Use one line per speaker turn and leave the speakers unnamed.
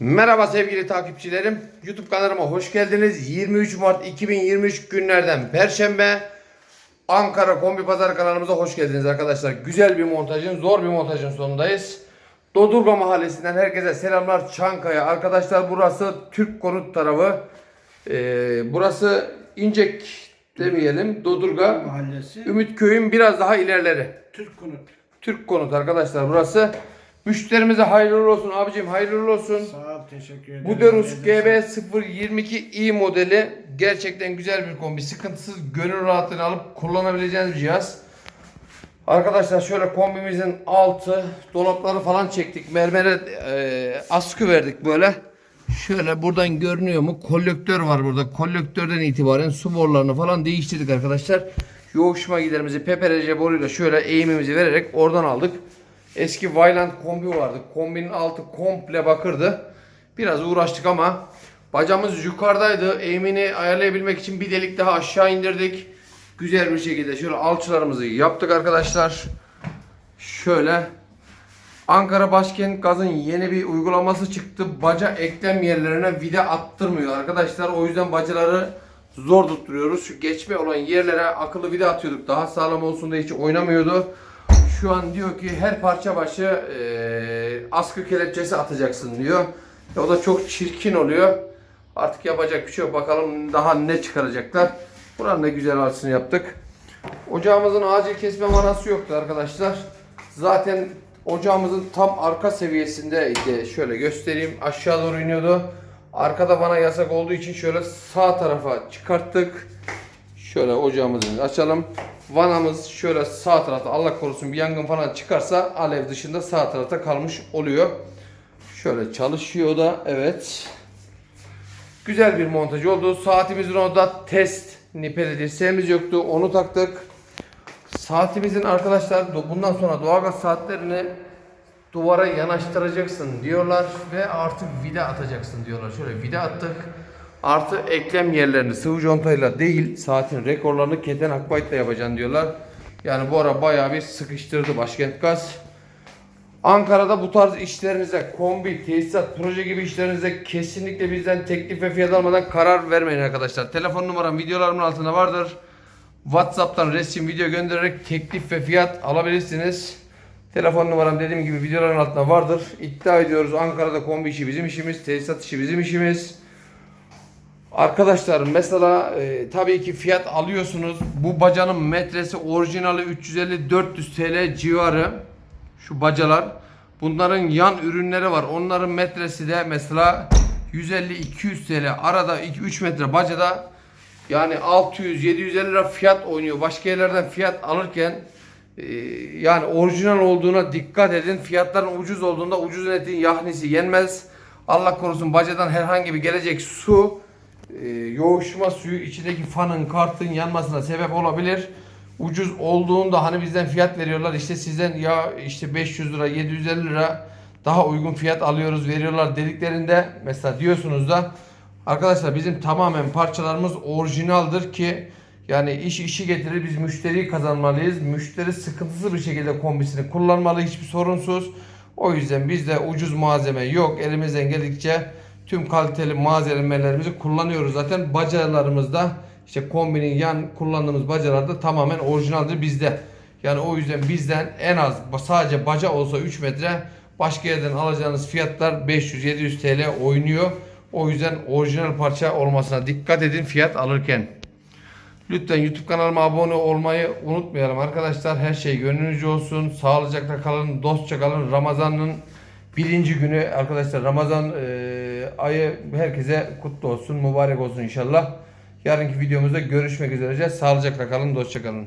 Merhaba sevgili takipçilerim. YouTube kanalıma hoş geldiniz. 23 Mart 2023 günlerden Perşembe Ankara Kombi Pazar kanalımıza hoş geldiniz arkadaşlar. Güzel bir montajın, zor bir montajın sonundayız. Dodurga Mahallesi'nden herkese selamlar. Çankaya arkadaşlar burası Türk konut tarafı. Ee, burası İncek demeyelim. Dodurga.
Mahallesi
Ümitköy'ün biraz daha ilerleri.
Türk Konut.
Türk konut arkadaşlar burası. Müşterimize hayırlı olsun abicim hayırlı olsun.
Sağ ol teşekkür ederim.
Bu Derus
Elinize
GB022i modeli gerçekten güzel bir kombi. Sıkıntısız gönül rahatlığını alıp kullanabileceğiniz bir cihaz. Arkadaşlar şöyle kombimizin altı dolapları falan çektik. Mermere e, askı verdik böyle. Şöyle buradan görünüyor mu? Kolektör var burada. Kolektörden itibaren su borularını falan değiştirdik arkadaşlar. Yoğuşma giderimizi PPRC boruyla şöyle eğimimizi vererek oradan aldık. Eski Vyland kombi vardı. Kombinin altı komple bakırdı. Biraz uğraştık ama bacamız yukarıdaydı. Eğimini ayarlayabilmek için bir delik daha aşağı indirdik. Güzel bir şekilde şöyle alçılarımızı yaptık arkadaşlar. Şöyle Ankara Başkent Gaz'ın yeni bir uygulaması çıktı. Baca eklem yerlerine vida attırmıyor arkadaşlar. O yüzden bacaları zor tutturuyoruz. Şu geçme olan yerlere akıllı vida atıyorduk. Daha sağlam olsun diye hiç oynamıyordu. Şu an diyor ki her parça başı eee, askı kelepçesi atacaksın diyor. E, o da çok çirkin oluyor. Artık yapacak bir şey yok. Bakalım daha ne çıkaracaklar. Buranın da güzel arasını yaptık. Ocağımızın acil kesme manası yoktu arkadaşlar. Zaten ocağımızın tam arka seviyesindeydi. Şöyle göstereyim. Aşağı doğru iniyordu. Arkada bana yasak olduğu için şöyle sağ tarafa çıkarttık. Şöyle ocağımızı açalım. Vanamız şöyle sağ tarafta Allah korusun bir yangın falan çıkarsa alev dışında sağ tarafta kalmış oluyor. Şöyle çalışıyor da evet. Güzel bir montaj oldu. Saatimizin orada test nipeli dirseğimiz yoktu. Onu taktık. Saatimizin arkadaşlar bundan sonra doğalgaz saatlerini duvara yanaştıracaksın diyorlar ve artı vida atacaksın diyorlar. Şöyle vida attık. Artı eklem yerlerini sıvı contayla değil saatin rekorlarını keten akbaytla yapacaksın diyorlar. Yani bu ara bayağı bir sıkıştırdı Başkent Gaz. Ankara'da bu tarz işlerinize, kombi, tesisat, proje gibi işlerinize kesinlikle bizden teklif ve fiyat almadan karar vermeyin arkadaşlar. Telefon numaram videolarımın altında vardır. WhatsApp'tan resim, video göndererek teklif ve fiyat alabilirsiniz. Telefon numaram dediğim gibi videoların altında vardır. İddia ediyoruz Ankara'da kombi işi bizim işimiz, tesisat işi bizim işimiz. Arkadaşlar mesela e, tabii ki fiyat alıyorsunuz. Bu bacanın metresi orijinali 350-400 TL civarı. Şu bacalar. Bunların yan ürünleri var. Onların metresi de mesela 150-200 TL. Arada 2-3 metre bacada yani 600-750 lira fiyat oynuyor. Başka yerlerden fiyat alırken e, yani orijinal olduğuna dikkat edin. Fiyatların ucuz olduğunda ucuz etin yahnisi yenmez. Allah korusun bacadan herhangi bir gelecek su e, yoğuşma suyu içindeki fanın kartın yanmasına sebep olabilir. Ucuz olduğunda hani bizden fiyat veriyorlar işte sizden ya işte 500 lira 750 lira daha uygun fiyat alıyoruz veriyorlar dediklerinde mesela diyorsunuz da arkadaşlar bizim tamamen parçalarımız orijinaldir ki yani iş işi getirir biz müşteriyi kazanmalıyız. Müşteri sıkıntısız bir şekilde kombisini kullanmalı hiçbir sorunsuz. O yüzden bizde ucuz malzeme yok. Elimizden geldikçe tüm kaliteli malzemelerimizi kullanıyoruz. Zaten bacalarımızda işte kombinin yan kullandığımız bacalar da tamamen orijinaldir bizde. Yani o yüzden bizden en az sadece baca olsa 3 metre başka yerden alacağınız fiyatlar 500-700 TL oynuyor. O yüzden orijinal parça olmasına dikkat edin fiyat alırken. Lütfen YouTube kanalıma abone olmayı unutmayalım arkadaşlar. Her şey gönlünüzce olsun. Sağlıcakla kalın, dostça kalın. Ramazan'ın birinci günü arkadaşlar Ramazan e, ayı herkese kutlu olsun, mübarek olsun inşallah. Yarınki videomuzda görüşmek üzere. Sağlıcakla kalın, dostça kalın.